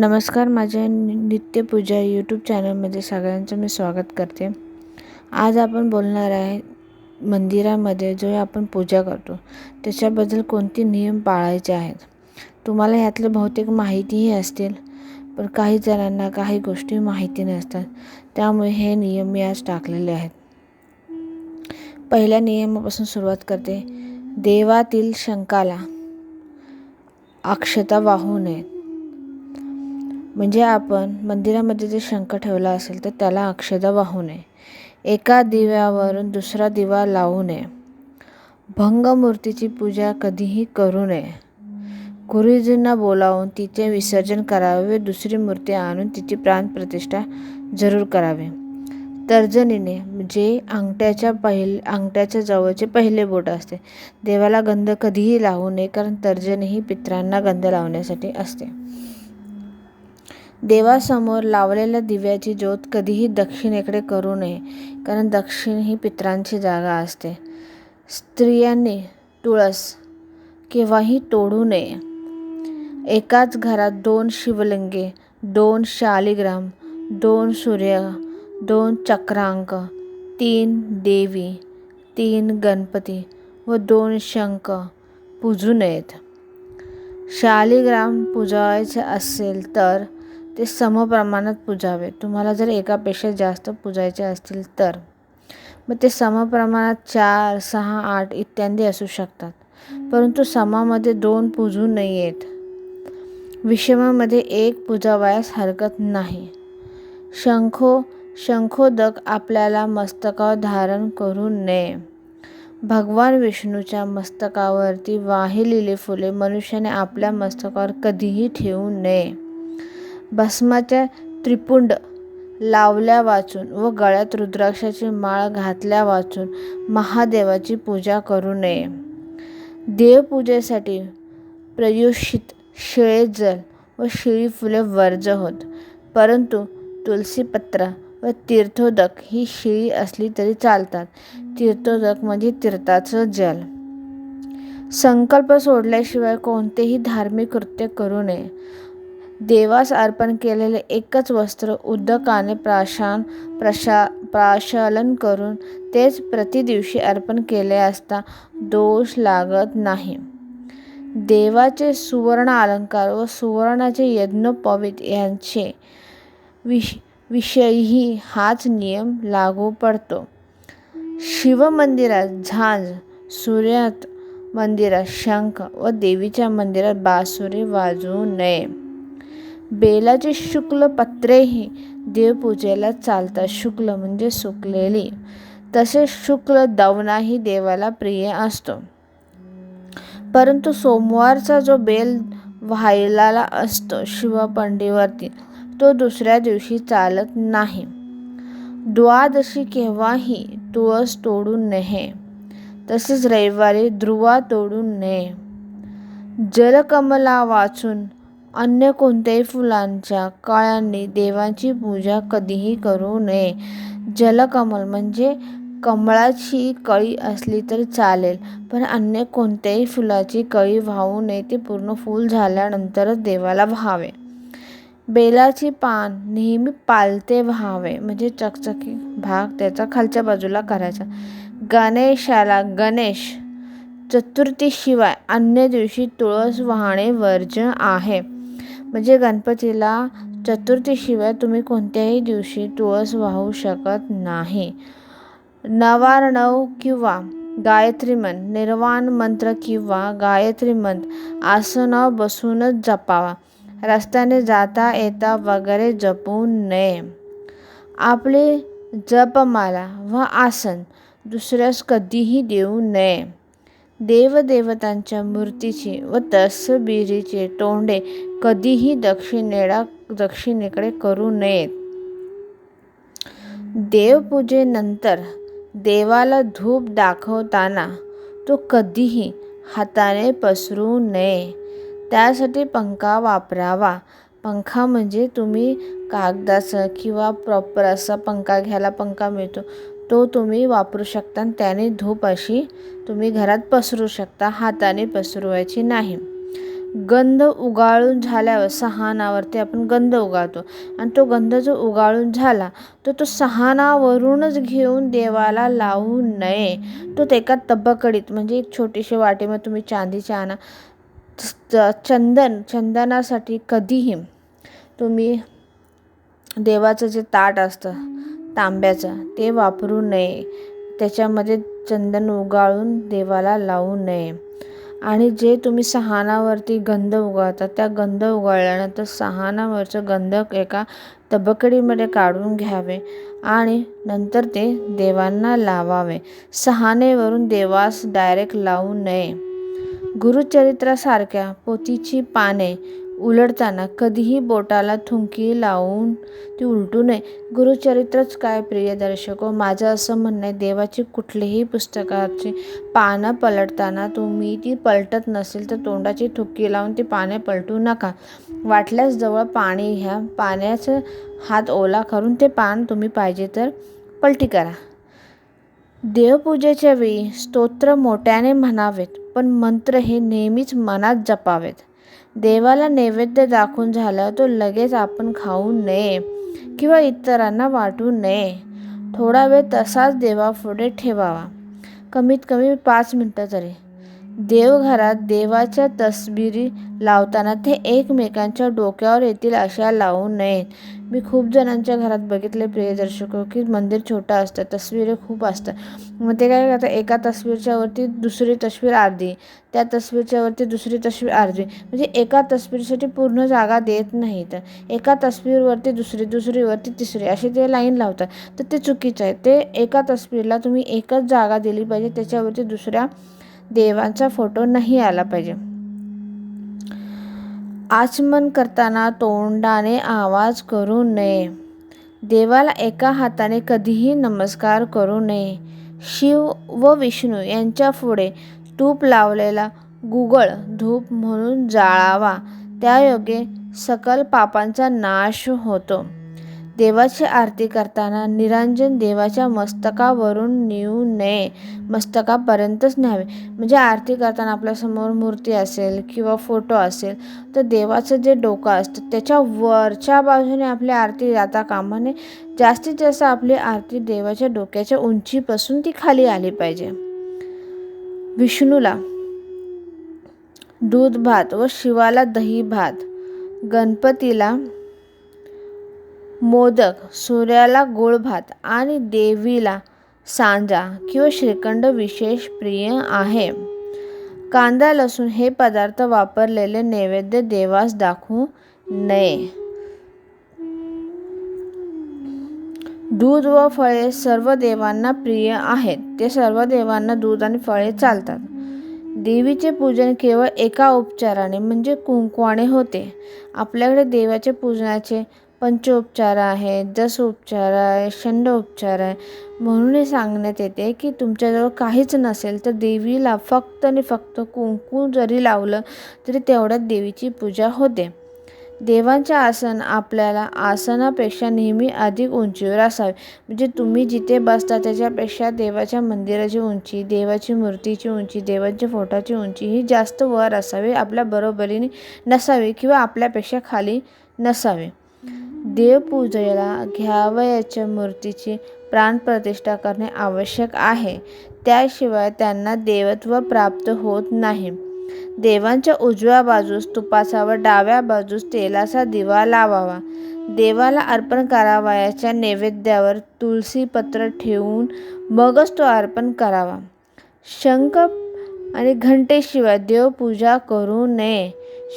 नमस्कार माझ्या नित्यपूजा यूट्यूब चॅनलमध्ये सगळ्यांचं मी स्वागत करते. आज आपण बोलणार आहे मंदिरामध्ये जो आपण पूजा करतो त्याच्याबद्दल कोणते नियम पाळायचे आहेत? तुम्हाला ह्यातले बहुतेक माहितीही असतील पण काही जणांना काही गोष्टी माहिती नसतात त्यामुळे हे नियम मी आज टाकलेले आहेत. पहिल्या नियमापासून सुरुवात करते. देवातील शंकाला अक्षता वाहू नयेत. म्हणजे आपण मंदिरामध्ये जे शंख ठेवला असेल तर त्याला अक्षदा वाहू नये. एका दिव्यावरून दुसरा दिवा लावू नये. भंग मूर्तीची पूजा कधीही करू नये. गुरुजींना बोलावून तिचे विसर्जन करावे दुसरी मूर्ती आणून तिची प्राणप्रतिष्ठा जरूर करावी. तर्जनीने जे अंगठ्याच्या पहिल अंगठ्याच्या जवळचे पहिले बोट असते देवाला गंध कधीही लावू नये कारण तर्जनी ही पित्रांना गंध लावण्यासाठी असते. देवासमोर लावलेल्या दिव्याची ज्योत कधीही दक्षिणेकडे करू नये कारण दक्षिण ही पित्रांची जागा असते. स्त्रियांनी तुळस केव्हाही तोडू नये. एकाच घरात दोन शिवलिंगे दोन शालिग्राम दोन सूर्य दोन चक्रांक तीन देवी तीन गणपती व दोन शंख पूजू नयेत. शालिग्राम पूजायचे असेल तर ते सम प्रमाणात पुजावे. तुम्हाला जर एकापेक्षा जास्त पुजायचे असतील तर. मग ते सम प्रमाणात चार सहा आठ इत्यादी असू शकतात. परंतु समामध्ये दोन पूजू नयेत. विषमामध्ये एक पूजावयास हरकत नाही. शंखो शंखोदक आपल्याला मस्तकावर धारण करू नये. भगवान विष्णूच्या मस्तकावरती वाहिलेली फुले मनुष्याने आपल्या मस्तकावर कधीही ठेवू नये. भस्माच्या त्रिपुंड लावल्या वाचून व गळ्यात रुद्राक्षाची माळ घातल्या वाचून महादेवाची पूजा करू नये. देवपूजेसाठी प्रयुषित शिळे जल व शिळी फुले वर्ज होत परंतु तुलसीपत्र व तीर्थोदक ही शिळी असली तरी चालतात. तीर्थोदक म्हणजे तीर्थाचं जल. संकल्प सोडल्याशिवाय कोणतेही धार्मिक कृत्य करू नये. देवास अर्पण केलेले एकच वस्त्र उदकाने प्राशान प्रशा प्राशालन करून तेच प्रतिदिवशी अर्पण केले असता दोष लागत नाही. देवाचे सुवर्ण अलंकार व सुवर्णाचे यज्ञोपवीत यांचे विष विषयीही हाच नियम लागू पडतो. शिवमंदिरात झांज सूर्यात मंदिरात शंख व देवीच्या मंदिरात बासुरी वाजवू नये. बेलाचे शुक्ल पत्रेही देवपूजेला चालतात शुक्ल म्हणजे सुकलेली. तसेच शुक्ल दवनाही देवाला प्रिय असतो. परंतु सोमवारचा जो बेल व्हायला असतो शिवपंडीवरती तो दुसऱ्या दिवशी चालत नाही. द्वादशी केव्हाही तुळस तोडू नये तसेच रविवारी ध्रुवा तोडू नये. जलकमला वाचून अन्य कोणत्याही फुलांच्या कळ्यांनी देवांची पूजा कधीही करू नये. जलकमल म्हणजे कमळाची कळी असली तर चालेल पण अन्य कोणत्याही फुलाची कळी वाहू नये ते पूर्ण फूल झाल्यानंतरच देवाला व्हावे. बेलाची पान नेहमी पालते व्हावे म्हणजे चकचकी भाग त्याचा खालच्या बाजूला करायचा. गणेशाला गणेश चतुर्थीशिवाय अन्य दिवशी तुळस वाहणे वर्ज्य आहे. म्हणजे गणपतीला चतुर्थीशिवाय तुम्ही कोणत्याही दिवशी तुळस वाहू शकत नाही. नवारणव किंवा गायत्री मंत्र निर्वाण मंत्र किंवा गायत्री मंत्र आसनावर बसूनच जपावा. रस्त्याने जाता येता वगैरे जपू नये. आपले जपमाला व आसन दुसऱ्यास कधीही देऊ नये. देवदेवतांच्या मूर्तीची व तसबिरीचे तोंडे कधीही दक्षिणेला दक्षिणेकडे करू नयेत. देवपूजेनंतर देवाला धूप दाखवताना तो कधीही हाताने पसरू नये. त्यासाठी पंखा वापरावा. पंखा म्हणजे तुम्ही कागदाचा किंवा प्रॉपर असा पंखा घ्यायला पंखा मिळतो. तो तुम्ही वापरू शकता आणि त्याने धूप अशी तुम्ही घरात पसरू शकता हाताने पसरवायची नाही. गंध उगाळून झाल्यावर सहानावरती आपण गंध उगाळतो. आणि तो गंध जो उगाळून झाला तर तो सहानावरूनच घेऊन देवाला लावू नये. तो एका तब्बकडीत म्हणजे एक छोटीशी वाटीमध्ये तुम्ही चांदीच्या आणा चंदन चंदनासाठी कधीही तुम्ही देवाचं जे ताट असतं तांब्याचा. ते वापरू नये. त्याच्यामध्ये चंदन उगाळून देवाला लावू नये. आणि जे तुम्ही सहानावरती गंध उगाळता त्या गंध उगाळल्यानंतर सहानावरचं गंधक एका तबकडीमध्ये काढून घ्यावे आणि नंतर ते देवांना लावावे. सहानेवरून देवास डायरेक्ट लावू नये. गुरुचरित्रासारख्या पोथीची पाने उलटताना कधीही बोटाला थुंकी लावून ती उलटू नये. गुरुचरित्रच काय प्रिय दर्शको? माझं असं म्हणणं आहे देवाची कुठलीही पुस्तकाची पानं पलटताना तुम्ही ती पलटत नसेल तर तोंडाची थुक्की लावून ती पाने पलटू नका. वाटल्यास जवळ पाणी घ्या. पाण्याचं हात ओला करून ते पान तुम्ही पाहिजे तर पलटी करा. देवपूजेच्या वेळी स्तोत्र मोठ्याने म्हणावेत पण मंत्र हे नेहमीच मनात जपावेत. देवाला नैवेद्य दाखवून झाला तो लगेच आपण खाऊ नये किंवा इतरांना वाटू नये. थोडा वेळ तसाच देवापुढे ठेवावा. कमीत कमी पाच मिनटं तरी. देवघरात देवाच्या तस्बिरी लावताना ते एकमेकांच्या डोक्यावर येतील अशा लावू नयेत. मी खूप जणांच्या घरात बघितले प्रियदर्शक की मंदिर छोटं असतं तस्विरे खूप असतात. मग ते काय करतात? एका तस्वीरच्या वरती दुसरी तस्वीर अर्धी त्या तस्वीरच्या वरती दुसरी तस्वीर अर्धी. म्हणजे एका तस्वीरसाठी पूर्ण जागा देत नाहीत. एका तस्वीरवरती दुसरी दुसरीवरती तिसरी अशी ते लाईन लावतात. तर ते चुकीचं आहे. ते एका तस्वीरला तुम्ही एकच जागा दिली पाहिजे त्याच्यावरती दुसऱ्या देवांचा फोटो नाही आला पाहिजे. आचमन करताना तोंडाने आवाज करू नये. देवाला एका हाताने कधीही नमस्कार करू नये. शिव व विष्णू यांच्या पुढे तूप लावलेला गुगळ धूप म्हणून जाळावा. त्यायोगे सकल पापांचा नाश होतो. देवाची आरती करताना निरांजन देवाच्या मस्तकावरून नेऊ नये. मस्तकापर्यंतच न्यावे. म्हणजे आरती करताना आपल्यासमोर मूर्ती असेल किंवा फोटो असेल तर देवाचं जे डोकं असतं त्याच्या वरच्या बाजूने आपली आरती जाता कामाने जास्तीत जास्त आपली आरती देवाच्या डोक्याच्या उंचीपासून ती खाली आली पाहिजे. विष्णूला दूध भात व शिवाला दही भात. गणपतीला मोदक सूर्याला गोळ भात आणि देवीला सांजा किंवा श्रीखंड विशेष प्रिय आहे. कांदा लसूण हे पदार्थ वापरलेले नैवेद्य देवास दाखवू नये. दूध व फळे सर्व देवांना प्रिय आहेत. ते सर्व देवांना दूध आणि फळे चालतात. देवीचे पूजन केवळ एका उपचाराने म्हणजे कुंकवाने होते. आपल्याकडे देवाच्या पूजनाचे पंचोपचार आहेत दस उपचार आहे षंड उपचार आहे. म्हणून हे सांगण्यात येते की तुमच्याजवळ काहीच नसेल तर देवीला फक्त आणि फक्त कुंकू जरी लावलं तरी तेवढ्यात देवीची पूजा होते. देवांचे आसन आपल्याला आसनापेक्षा नेहमी अधिक उंचीवर असावे. म्हणजे तुम्ही जिथे बसता त्याच्यापेक्षा देवाच्या मंदिराची उंची देवाची मूर्तीची उंची देवांच्या फोटाची उंची ही जास्त वर असावी आपल्या बरोबरीने नसावी किंवा आपल्यापेक्षा खाली नसावे. देवपूजेला घ्यावयाच्या मूर्तीची प्राणप्रतिष्ठा करणे आवश्यक आहे. त्याशिवाय त्यांना देवत्व प्राप्त होत नाही. देवांच्या उजव्या बाजूस तुपाचा व डाव्या बाजूस तेलाचा दिवा लावावा. देवाला अर्पण करावयाच्या नैवेद्यावर तुळसी पत्र ठेवून मगच तो अर्पण करावा. शंख आणि घंटेशिवाय देवपूजा करू नये.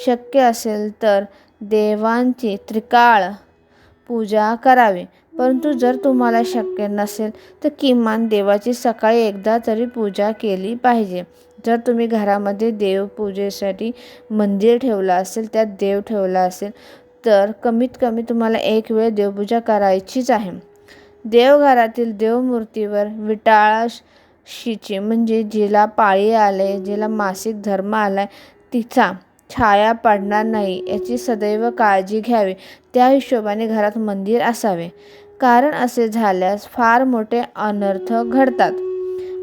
शक्य असेल तर देवांची त्रिकाळ पूजा करावी. परंतु जर तुम्हाला शक्य नसेल तर किमान देवाची सकाळी एकदा तरी पूजा केली पाहिजे. जर तुम्ही घरामध्ये देवपूजेसाठी मंदिर ठेवलं असेल त्यात देव ठेवला असेल तर कमीत कमी तुम्हाला एक वेळ देवपूजा करायचीच आहे. देवघरातील देवमूर्तीवर विटाळा शिची म्हणजे जिला पाळी आले जिला मासिक धर्म आलाय तिचा छाया पडणार नाही याची सदैव काळजी घ्यावी. त्या हिशोबाने घरात मंदिर असावे. कारण असे झाल्यास फार मोठे अनर्थ घडतात.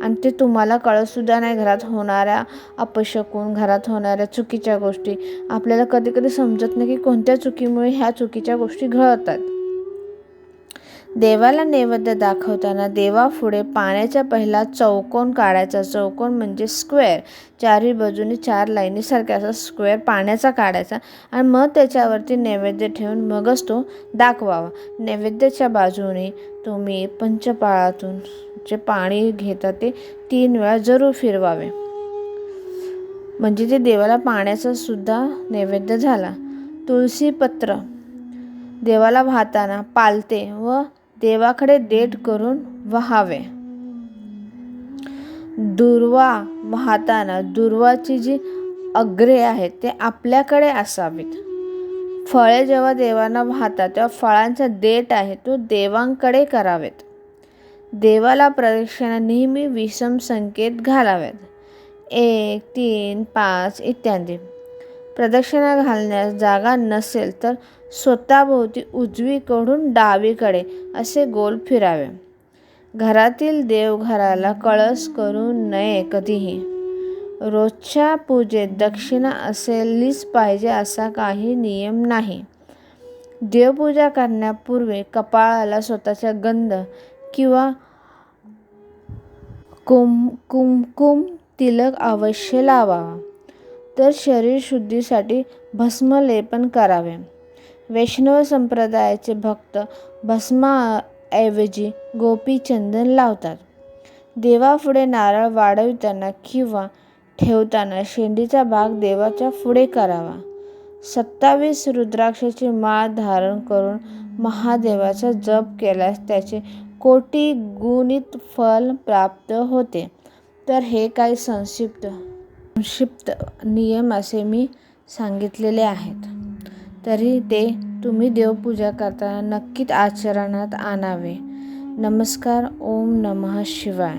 आणि ते तुम्हाला कळतसुद्धा नाही घरात होणाऱ्या अपशकून घरात होणाऱ्या चुकीच्या गोष्टी. आपल्याला कधी कधी समजत नाही की कोणत्या चुकीमुळे ह्या चुकीच्या गोष्टी घडतात. देवाला नैवेद्य दाखवताना देवापुढे पाण्याचा पहिला चौकोन काढायचा. चौकोन म्हणजे स्क्वेअर चारही बाजूनी चार लाईनीसारख्या असा स्क्वेअर पाण्याचा काढायचा आणि मग त्याच्यावरती नैवेद्य ठेवून मगच तो दाखवावा. नैवेद्याच्या बाजूने तुम्ही पंचपाळातून जे पाणी घेता ते तीन वेळा जरूर फिरवावे. म्हणजे ते देवाला पाण्याचा सुद्धा नैवेद्य झाला. तुळशीपत्र देवाला वाहताना पालते व देवाकडे देठ करून वाहावे. दुर्वा वाहताना दुर्वाची जी अग्रे आहेत ते आपल्याकडे असावीत. फळे जेव्हा देवांना वाहतात तेव्हा फळांचा देठ आहे तो देवांकडे करावेत. देवाला प्रदक्षिणा नेहमी विषम संकेत घालावेत. एक तीन पाच इत्यादी. प्रदक्षिणा घालण्यास जागा नसेल तर स्वतःभोवती उजवीकडून डावीकडे असे गोल फिरावे. घरातील देवघराला कळस करू नये कधीही. रोजच्या पूजेत दक्षिणा असेलीच पाहिजे असा काही नियम नाही. देवपूजा करण्यापूर्वी कपाळाला स्वतःचा गंध किंवा कुम कुमकुम तिलक अवश्य लावावा. तर शरीर शुद्धीसाठी भस्मलेपन करावे. वैष्णव संप्रदायाचे भक्त भस्माऐवजी गोपीचंदन लावतात. देवापुढे नारळ वाढविताना किंवा ठेवताना शेंडीचा भाग देवाच्या पुढे करावा. सत्तावीस रुद्राक्षाची माळ धारण करून महादेवाचा जप केल्यास त्याचे कोटी गुणित फल प्राप्त होते. तर हे काही संक्षिप्त संक्षिप्त नियम असे मी सांगितलेले आहेत. तरी ते तुम्ही देवपूजा करताना नक्कीच आचरणात आणावे. नमस्कार ओम नमः शिवाय.